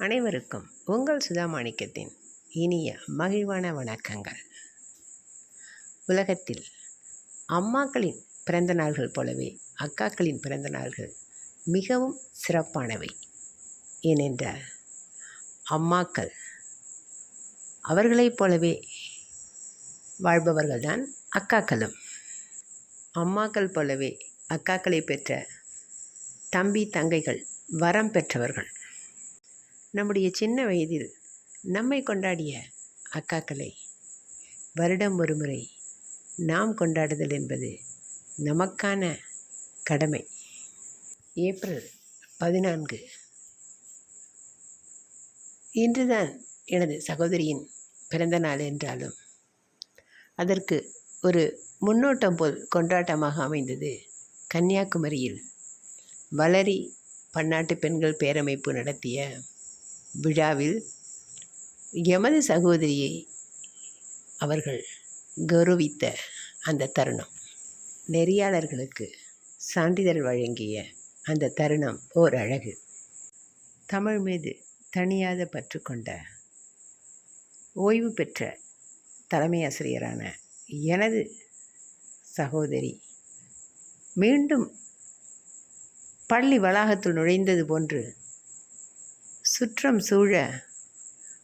அனைவருக்கும் உங்கள் சுதாமாணிக்கத்தின் இனிய மகிழ்வான வணக்கங்கள். உலகத்தில் அம்மாக்களின் பிறந்த நாள்கள் போலவே அக்காக்களின் பிறந்த நாள்கள் மிகவும் சிறப்பானவை. ஏனென்றால் அம்மாக்கள் அவர்களைப் போலவே வாழ்பவர்கள்தான் அக்காக்களும். அம்மாக்கள் போலவே அக்காக்களை பெற்ற தம்பி தங்கைகள் வரம் பெற்றவர்கள். நம்முடைய சின்ன வயதில் நம்மை கொண்டாடிய அக்காக்களை வருடம் ஒரு முறை நாம் கொண்டாடுதல் என்பது நமக்கான கடமை. ஏப்ரல் பதினான்கு. இன்றுதான் எனது சகோதரியின் பிறந்த நாள் என்றாலும் அதற்கு ஒரு முன்னோட்டம் போல் கொண்டாட்டமாக அமைந்தது கன்னியாகுமரியில் வளரி பன்னாட்டு பெண்கள் பேரமைப்பு நடத்திய விழாவில் எமது சகோதரியை அவர்கள் கௌரவித்த அந்த தருணம். நெறியாளர்களுக்கு சான்றிதழ் வழங்கிய அந்த தருணம் ஓர் அழகு. தமிழ் மீது தனியாத பற்று கொண்ட ஓய்வு பெற்ற தலைமை ஆசிரியரான எனது சகோதரி மீண்டும் பள்ளி வளாகத்தில் நுழைந்தது போன்று சுற்றம் சூழ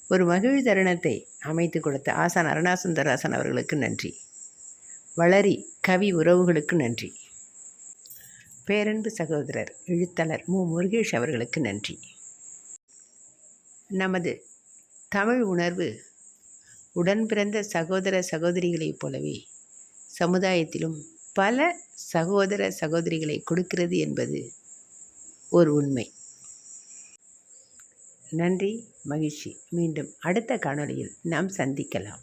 ஒரு மகிழ் தருணத்தை அமைத்து கொடுத்த ஆசான் அருணாசுந்தராசன் அவர்களுக்கு நன்றி. வளரி கவி உறவுகளுக்கு நன்றி. பேரன்பு சகோதரர் எழுத்தாளர் மு. முருகேஷ் அவர்களுக்கு நன்றி. நமது தமிழ் உணர்வு உடன் பிறந்த சகோதர சகோதரிகளைப் போலவே சமுதாயத்திலும் பல சகோதர சகோதரிகளை கொடுக்கிறது என்பது ஒரு உண்மை. நன்றி மகிழ்ச்சி. மீண்டும் அடுத்த காணொளியில் நாம் சந்திக்கலாம்.